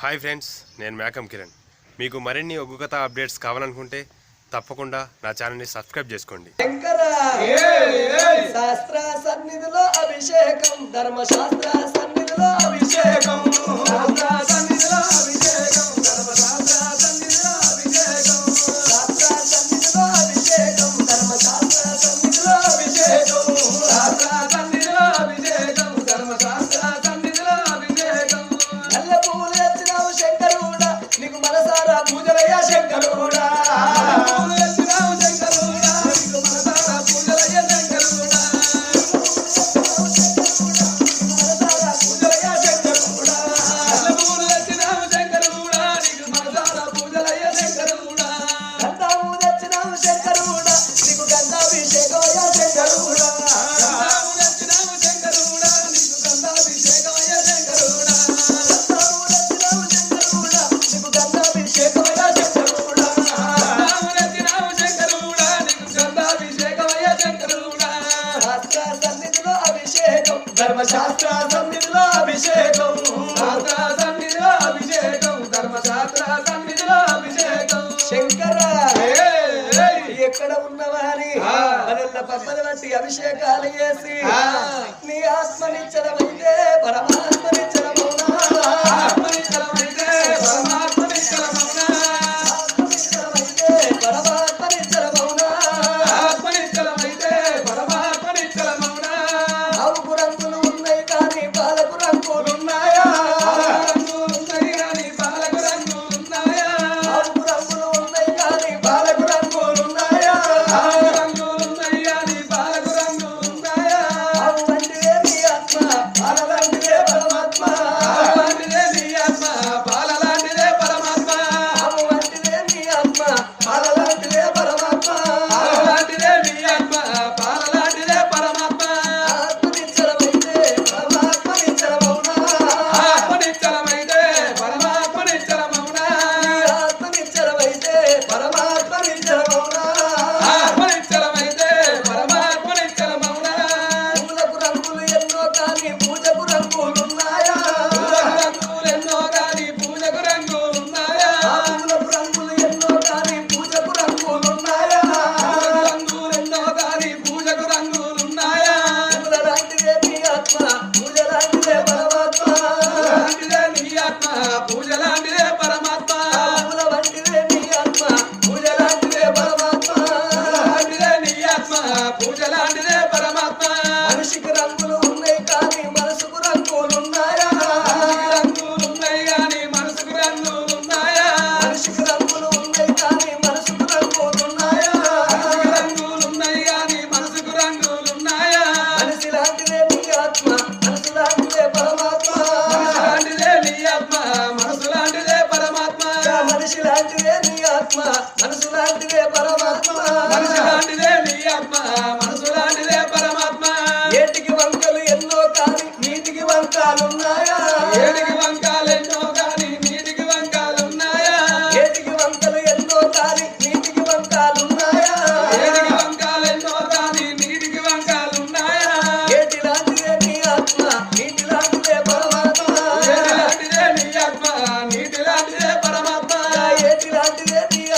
Hi friends నేను may come Kiran. మీకు మరిన్ని ఒగ్గు కథ అప్డేట్స్ కావాలనుకుంటే తప్పకుండా నా ఛానల్ని సబ్స్క్రైబ్ చేసుకోండి. అభిషేకం ధర్మశాస్త్ర సన్నిధిలో అభిషేకం. దెబ్బలు అభిషేకాలు చేసి నీ ఆత్మనిచ్చడమైతే పరమాత్మ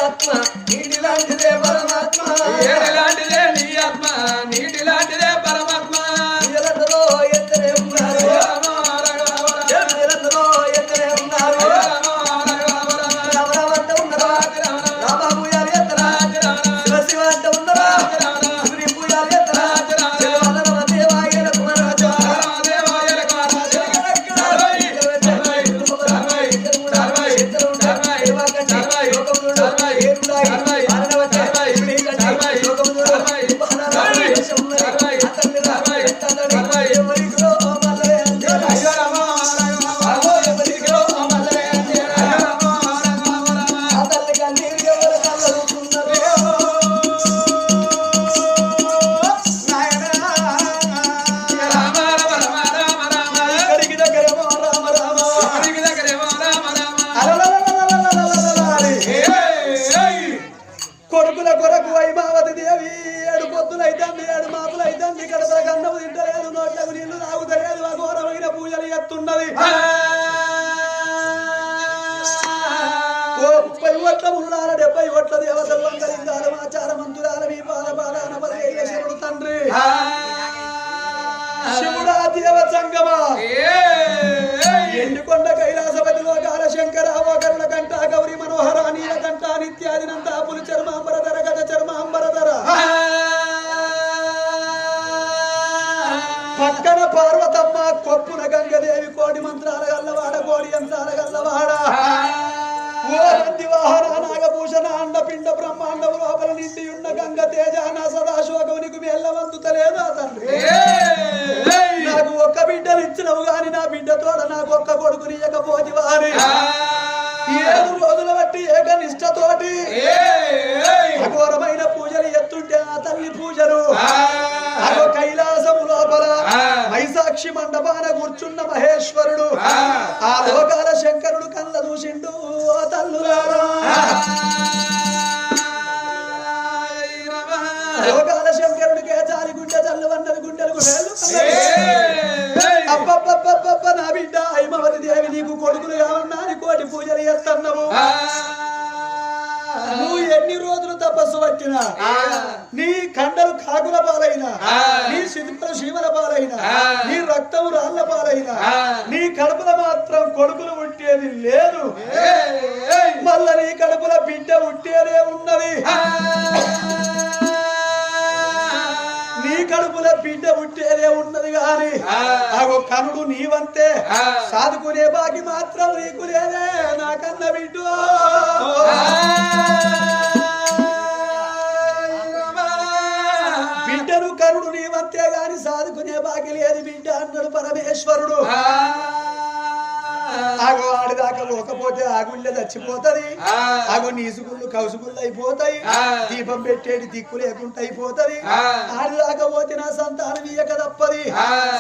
ఆత్మ నీలాంటిదే పరమాత్మ. ఏడిలాంటిదే నీ ఆత్మ. నీ ఓ ముప్పై ఓట్ల మున్నార డెబ్బై ఓట్ల దేవతలు వందలింగాల ఆచార మంతురాల మీ పాద పాదాన పదివేల శివుడు తండ్రి. శివుడా దేవ సంగమా. ఎండుకొండ కైలాసపతి లోకాల శంకర అవకరణ కంట గౌరి మనోహర నీల కంట నిత్యాదినంత పులి చర్మాంబరధర గజ చర్మాంబరధర పక్కన పార్వతమ్మ కొప్పున గంగదేవి కోడి మంత్రాల గల్లవాడ కోడి యంత్రాల గల్లవాడ. నంది నాగభూషణ అండ పిండ బ్రహ్మాండం లోపల నిండి ఉన్న గంగ తేజాన సదాశోకమునికి మెల్లవందుతలేదా తండ్రి? నాకు ఒక్క బిడ్డను ఇచ్చినవు గాని నా బిడ్డతోడ నాకు ఒక్క కొడుకుని ఇవ్వకపోతి వారి. ఏడు రోజుల బట్టి ఏక నిష్టతోటి అఘోరమైన పూజలు ఎత్తుంటే ఆ తల్లి పూజలు. అదో కైలాసము లోపల మైసాక్షి మండపాన కూర్చున్న మహేశ్వరుడు. ఆ! లోకాల శంకరుడు కళ్ళ దూసిండు తల్లులారా లోకాల శంకరుడికే చాలి గుండె చల్లు గుండెలకు నా బిడ్డ హైమవతి దేవి నీకు కొడుకులు కావన్నా అని కోటి పూజలు చేస్తున్నావు. తపస్సు పట్టినా నీ కండలు కాకుల పాలైనా. నీ శిల్పలు శివల పాలైనా. నీ రక్తం రాళ్ళ పాలైనా. నీ కడుపుల మాత్రం కొడుకులు పుట్టేది లేదు. మళ్ళా నీ కడుపుల బిడ్డ పుట్టేదే ఉన్నది. నీ కడుపుల బిడ్డ పుట్టేదే ఉన్నది గాని అగో కనుడు నీవంతే. సాదుకునే బాకి మాత్రం నీకు లేదే నాకన్న బిడ్డ. బాకి లేదు బిడ్డ అన్నాడు పరమేశ్వరుడు. ఆగో ఆడిదాకా పోకపోతే ఆగుళ్ళే చచ్చిపోతది. ఆగో నీసుగుళ్ళు కౌసుగుళ్ళు అయిపోతాయి. దీపం పెట్టేటి దిక్కు లేకుండా అయిపోతది. ఆడిదాకా పోతే నా సంతానం ఇయ్యక తప్పది.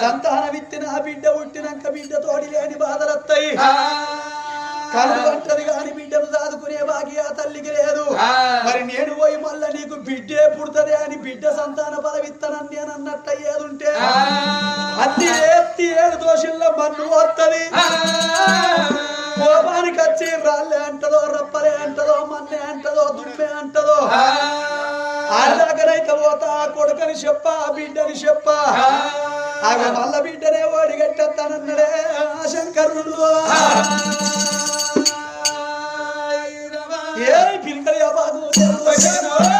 సంతానం ఆ బిడ్డ పుట్టినాక బిడ్డ తోడి లేని బాధలత్తాయి. కళ్ళు అంటది కాని బిడ్డను సాదుకునే బాకి ఆ తల్లికి లేదు. మరి నేను పోయి మళ్ళా నీకు బిడ్డే పుడుతుంది అని బిడ్డ సంతాన పదవిత్తనని నేను అన్నట్టు అయ్యేదుంటే అత్తి ఎత్తి ఏడు దోషుల్లో మన్ను వస్తుంది కోపానికి వచ్చి రాళ్ళే అంటదో రప్పలే అంటదో మన్నే అంటదో దుమ్మే అంటదో. ఆడదాకనైతే పోతా కొడుకని చెప్ప బిడ్డని చెప్ప. ఆగ మల్ల బిడ్డనే ఓడిగట్టేస్తానన్నడే ఆ శంకరుడు. దేవుడు వచ్చేనా?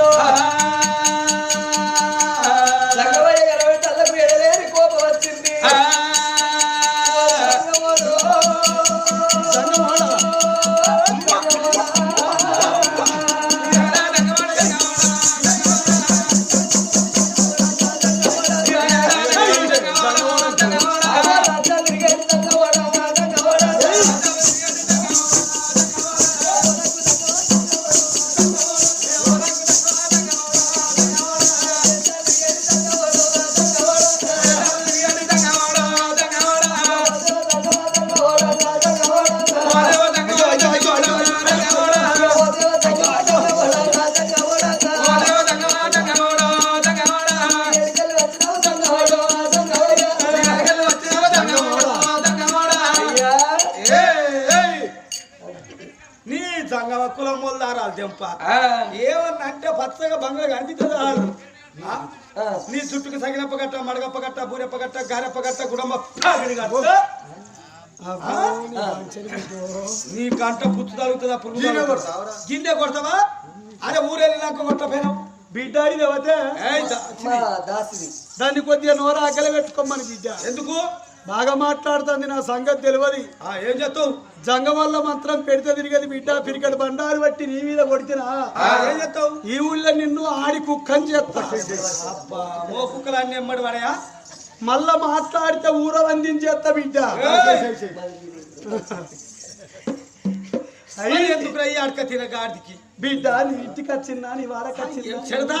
Barcelona. పచ్చగా బంగ్లా కనిపిస్తుంది. ఆ? నీ చుట్టుకు సగినప్ప గట్ట మడగప్ప గట్ట బూరెప్ప గట్ట గారెప్ప గట్ట గుడమ్మ? నీ కంట పుచ్చు తగులుతుందా పురుగు? గిన్నె కొడతావా? అరే ఊరెళ్ళినాక కొట్టపోయినావు బిడ్డాడి దేవతే దాన్ని కొద్దిగా నోర ఆకలి పెట్టుకోమని బిడ్డ. ఎందుకు? బాగా మాట్లాడుతుంది నా సంగతి తెలియదు. ఏం చేస్తావు? జంగం వల్ల మంత్రం పెడితే తిరిగేది బిడ్డ పిరికడు బండారు బట్టి నీ మీద కొడితేనా? ఏం చేస్తావు? ఈ ఊళ్ళో నిన్ను ఆడి కుక్కని చేస్తా. అబ్బా ఓ కుక్కలు అన్ని ఎమ్మడి పడయా మళ్ళా మాట్లాడితే ఊర వందించేస్తా బిడ్డ. ఎందుకు రయ్యి అడక తినగాడికి? బిడ్డ నీ ఇంటికి వచ్చిందా నీ వాడకి వచ్చిందా?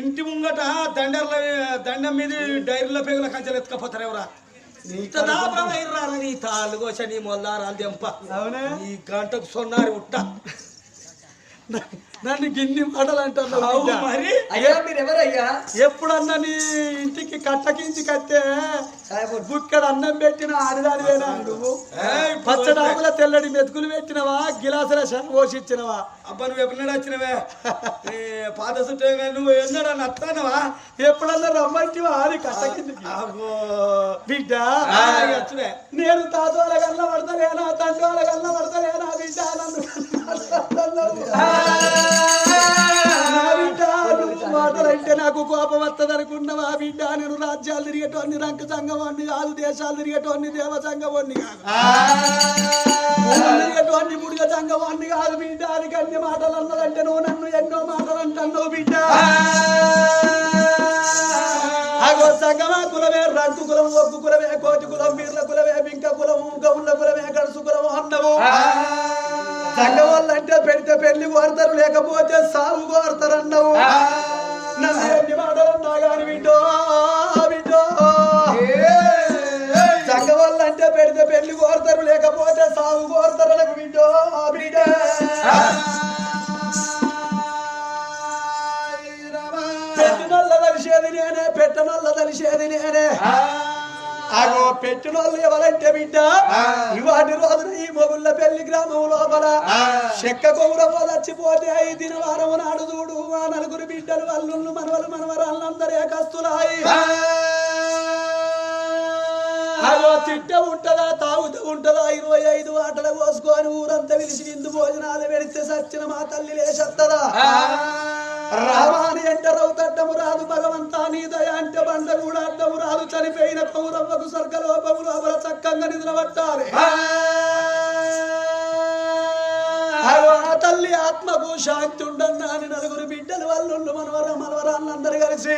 ఇంటి ముంగట దండర్ల దండం మీద డైరీలో పేగుల కంచెలు ఎత్తుకపోతారు ఎవరా? నీ తాలుగోస నీ మొల్లారాలు దెంప అవునే? నీ గంటకు సొన్నారి ఉట్ట. నన్ను గిన్ని మాటలు అంటున్నావు మరి. అయ్యా మీరు ఎవరయ్యా ఎప్పుడన్నా నీ ఇంటికి కట్టకించి కట్టే బుక్కడ అన్నం పెట్టిన ఆడిదాడివేనా నువ్వు? పచ్చడాకుల తెల్లడి మెతుకులు పెట్టినవా గిలాసుల షా- పోషిచ్చినవా అబ్బా నువ్వు ఎప్పుడు వచ్చినవే? పాద చుట్టే నువ్వు ఎన్నడన్నా అత్తానవా ఎప్పుడన్నా రమ్మంటివా? అని కట్టకిందికి. బిడ్డ నేను తాతోల గల్ల పడతలేనా తండ్రి గల్ల పడతలేనా బిడ్డ? నన్ను కోపం వస్తుంది అనుకున్నావా బిడ్డ? నేను రాజ్యాలు తిరిగేటోన్ని రంక సంగవాణ్ణి కాదు దేశాలు తిరిగేటోన్ని దేవ సంగవాణ్ణి కాదు. ఊరు తిరిగేటోన్ని ముడిగ సంగవాణ్ణి కాదు బిడ్డ. అని అన్ని మాటలు అన్నదంటే నువ్వు నన్ను ఎన్నో మాటలు అంటున్నావు బిడ్డ. అగో సంగమా కులమే రంకు కులం ఒగ్గు కులమే కోటి కులం బీర్ల కులమే బింక కులం గౌన్ల కులమే గడుసు కులం అన్నవు సంఘం వాళ్ళంటే పెడితే పెళ్ళి కోరతారు లేకపోతే సాగు కోరతారు అన్నావు నన్ను ఎన్ని మాటలు అన్నా గాని బిడ్డో బిడ్డో సంఘం వాళ్ళంటే పెడితే పెళ్ళి కోరతారు లేకపోతే సాగు కోరతారు నాకు బిడ్డో. బిడ్డ పెట్టనల్ల తలిసేది నేనే పెట్టనల్ల తలిసేది నేనే. పెట్టినోళ్ళు ఎవరంటే బిడ్డ ఇవాటి రోజున ఈ మొగుళ్ళ పెళ్ళి గ్రామం లోపల చెక్క కౌరవ చచ్చిపోతే ఐదు దిన వారం నాడు చూడు మా నలుగురు బిడ్డలు అల్లుళ్ళు మనవలు మనవరాళ్ళందరూ ఏకస్తులాయి అగో తిట్ట ఉంటదా తాగుతూ ఉంటదా ఇరవై ఐదు ఆటలు కోసుకొని ఊరంతా పిలిచి విందు భోజనాలు పెడితే సచ్చిన మా తల్లి లేచత్తదా రౌతడ్డము రాదు భగవంతా నీ దయ అంటే బండ కూడా అడ్డము రాదు. చనిపోయిన పౌరవ్వకు స్వర్గలోపము అవర చక్కగా నిద్రపట్టాలి. ఆ తల్లి ఆత్మకు శాంతి ఉండన్నా అని నలుగురు బిడ్డలు వాళ్ళు మనవర మనవరాళ్ళందరూ కలిసి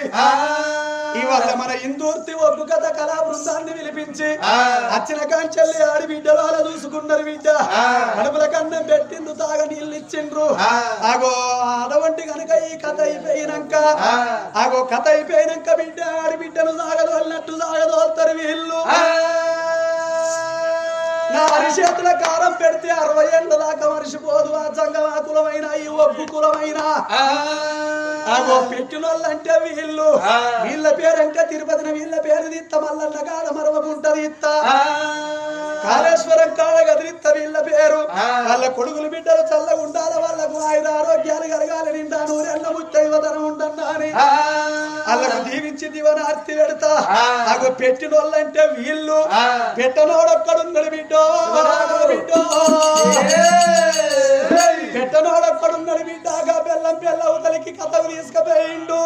ఇవాళ మన ఇందూర్తి ఒగ్గు కథ కళా బృందాన్ని పిలిపించి అచ్చిన కాంచెల్లి ఆడి బిడ్డలు అలా చూసుకున్నారు బిడ్డ. కడుపుల కన్నం పెట్టిండ్రు తాగ నీళ్ళు ఇచ్చిండ్రు అగో అడవంటి కనుక ఈ కథ అయిపోయినాక అగో కథ అయిపోయినాక బిడ్డ ఆడి బిడ్డను సాగదోలినట్టు సాగదోలుతారు వీళ్ళు. అరిచేతుల కారం పెడితే అరవై ఏళ్ళ దాకా మరిచిపోదు ఆ సంగమా కులమైన ఈ ఒగ్గు కులమైన. పెట్టినోళ్ళంటే వీళ్ళు. వీళ్ళ పేరంటే తిరుపతిని వీళ్ళ పేరు తిత్త మల్లన్న కాడ మరవకుంటది ఇత్త కాళేశ్వరం కాడ గదిరిత్త వీళ్ళ పేరు. వాళ్ళ కొడుకులు బిడ్డలు చల్లగా ఉండాలి వాళ్ళకు ఆయుధ ఆరోగ్యాలు కలగాలి. నిండా నూరెళ్ళ ముచ్చైవతనం ఉండన్నా అని. వాళ్ళకు దీవించి దివనార్తి పెడతా. అగో పెట్టినోళ్ళంటే వీళ్ళు. పెట్టనోడొక్కడున్నాడు బిడ్డో. బిడ్డో. పెట్టనోడొక్కడున్నాడు బిడ్డగా బెల్లం బెల్ల అవతలికి కథకు తీసుకుపోయిండు.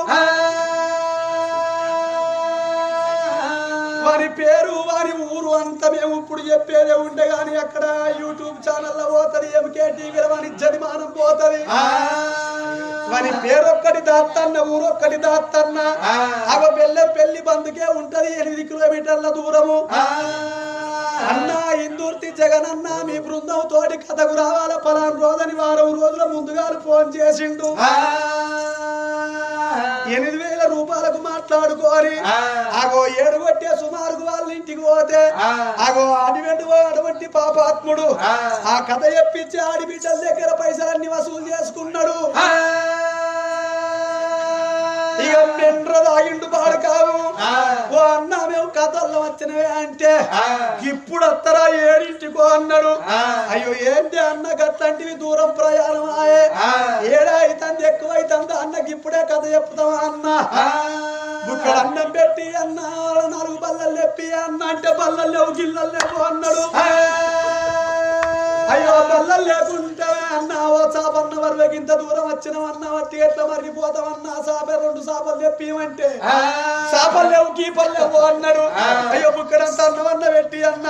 వారి పేరు వారి ఊరు అంతా మేము ఇప్పుడు చెప్పేదే ఉండే గాని అక్కడ యూట్యూబ్ ఛానల్లో పోతుంది ఎంకే టీవీలో వారి జడిమానం పోతుంది. వారి పేరు ఒక్కటి దాత్తన్న ఊరు ఒక్కటి దాత్తన్న అవ బెల్లె పెళ్ళి బందుకే ఉంటది ఎనిమిది కిలోమీటర్ల దూరము. అన్న ఇందూర్తి జగనన్న మీ బృందం తోటి కథకు రావాల పలాన్ రోజని వారం రోజుల ముందుగా ఫోన్ చేసిండు. ఎనిమిది మాట్లాడుకోని అగో ఏడు కొట్టే సుమారుకు వాళ్ళ ఇంటికి పోతే అగో అటువంటి అటువంటి పాపాత్ముడు. ఆ. కథ చెప్పించి ఆడిబిడ్డల దగ్గర పైసలన్నీ వసూలు చేసుకున్నాడు. మెండ్ర తాగిండు పాడు కావు ఓ అన్న మేము కథల్లో వచ్చినవే అంటే ఇప్పుడు వస్తారా ఏడింటికో అన్నాడు. అయ్యో ఏంటి అన్న గట్లాంటివి దూరం ప్రయాణం ఆయే? ఏడా అవుతుంది ఎక్కువ అవుతుంది అన్నకి ఇప్పుడే కథ చెప్తావా అన్న? ఇక్కడ అన్నం పెట్టి అన్న నాలుగు బల్లలు చెప్పి అన్న అంటే బల్లలు లేవు గిల్లలు లేవు అన్నాడు. అయ్యో బల్లలు లేకుంటే అన్న ఓ చాపన్న వరకు ఇంత దూరం వచ్చినామన్నా వట్టి ఎట్లా మరిగిపోతామన్నా సాప రెండు సాపలు చెప్పిమంటే సాపలు లేవు కీపలు లేవు అన్నాడు. అయ్యో బుక్కడంతా అన్నవన్న పెట్టి అన్న.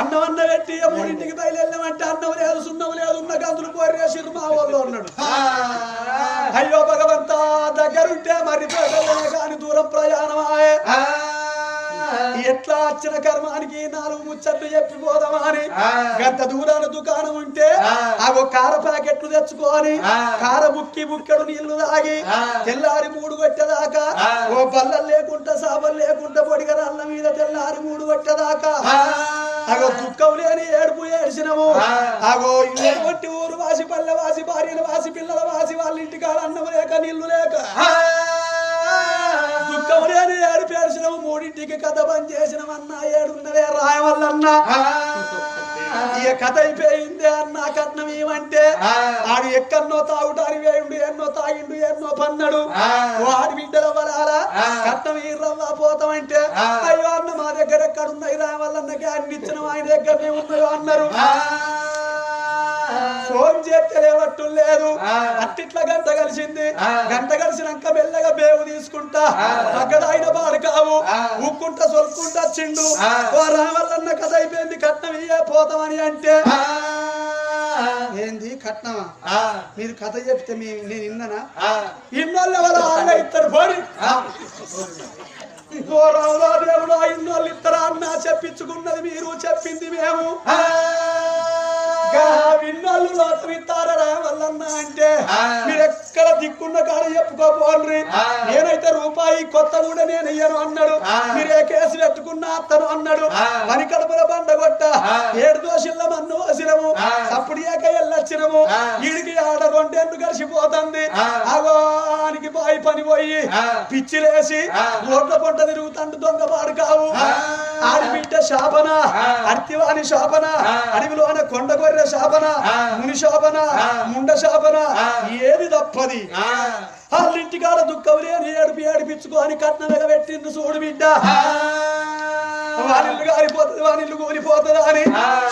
అన్నవన్న పెట్టి మూడింటికి బయలుదేరామంటే అన్నం లేదు సున్నం లేదు ఉన్న గంతులు పోరేసిరు మా వాళ్ళు అన్నాడు. అయ్యో భగవంతా దగ్గరుంటే మరి కానీ దూరం ప్రయాణమాయే ఎట్లా వచ్చిన కర్మానికి నాలుగు ముచ్చట్లు చెప్పిపోదామా అని? గంట దూరాన దుకాణం ఉంటే ఆ. కార ప్యాకెట్లు తెచ్చుకొని కార బుక్కి బుక్కెడు నీళ్ళు తాగి తెల్లారి మూడు కొట్టేదాకా ఓ బల్లలు లేకుండా సాబలు లేకుండా పొడిగ రాళ్ళ మీద తెల్లారి మూడు కొట్టేదాకా అగో దుఃఖం లేని ఏడుపు ఏడ్చినము. అగో ఇల్లు కొట్టి ఊరు వాసి పల్లె వాసి భార్యలు వాసి పిల్లల వాసి వాళ్ళ ఇంటికాడ అన్నం లేక నీళ్ళు లేక. దుఃఖం లేని ఏడు పేర్చినవు మూడింటికి కథ బంద్ చేసినవన్నా ఏడున్నవే రాయవల్లన్నా. ఇక కథ అయిపోయింది అన్న కట్నం ఏమంటే ఆడు ఎక్కన్నో తాగుటానికి వేయుండు ఎన్నో తాగిండు ఎన్నో పన్నడు. వాడి బిడ్డల వలారా కట్నం ఈర్రవ్వ పోతామంటే అయ్యో అన్న మా దగ్గర ఎక్కడున్నాయి? రాయవల్లన్నకి అన్ని ఇచ్చిన. ఆయన దగ్గరనే ఉన్నాయో అన్నారు. ఫోన్ చేస్తే లేవట్టు లేదు. అట్టిట్ల గంట కలిసింది. గంట కలిసినాక మెల్లగా బేవు తీసుకుంటా. అక్కడ ఆయన బాడు కావు. ఊక్కుంటా సొలుకుంటా చిండు ఓ రావల్లన్న కథ అయిపోయింది. కట్నం ఇయ్యే పోతామని అంటే. ఏంది కట్నమా? మీరు కథ చెప్తే మీ నేను విన్నానా? ఇన్నోళ్ళు ఎవరు పోడి ఓ రావులా దేవుడు ఇన్నోళ్ళు ఇద్దరు అన్న చెప్పించుకున్నది మీరు చెప్పింది మేము. విన్నోళ్ళు లోకం ఇస్తారా వల్లన్న అంటే మీరు ఎక్కడ దిక్కున్న కాడ చెప్పుకోపోండ్రి? నేనైతే రూపాయి కొత్త కూడా నేను ఇయ్యను అన్నాడు. మీరు కేసు పెట్టుకున్నా అత్తను అన్నాడు. పని కడుపుల బండ కొట్ట ఏడు దోషుల మన్ను వసినము అప్పుడు ఏక ఎల్లొచ్చినము. వీడికి ఆడ రెండేళ్ళు కలిసిపోతుంది. అగోనికి బాయి పని పోయి పిచ్చిలేసి రోడ్ల పొంట తిరుగుతాండు దొంగ పాడు కావు ఆడిబిడ్డ శాపన అర్తివాణి శాపన అడవిలోన కొండ గొర్రె శాపన ముని శాపన ముండ శాపన ఏది తప్పది? వాళ్ళింటికాడ దుఃఖం లేని ఏడుపు ఏడిపించుకొని కట్నం పెట్టిండు చూడు బిడ్డ. వానిల్లు గారిపోతుంది వానిల్లు కూలిపోతుంది అని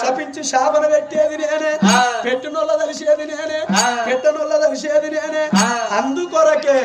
శపించి శాపన పెట్టేది నేనే. పెట్టినోళ్ళ తెలిసేది నేనే. పెట్టనోళ్ళ తెలిసేది నేనే. అందుకొరకే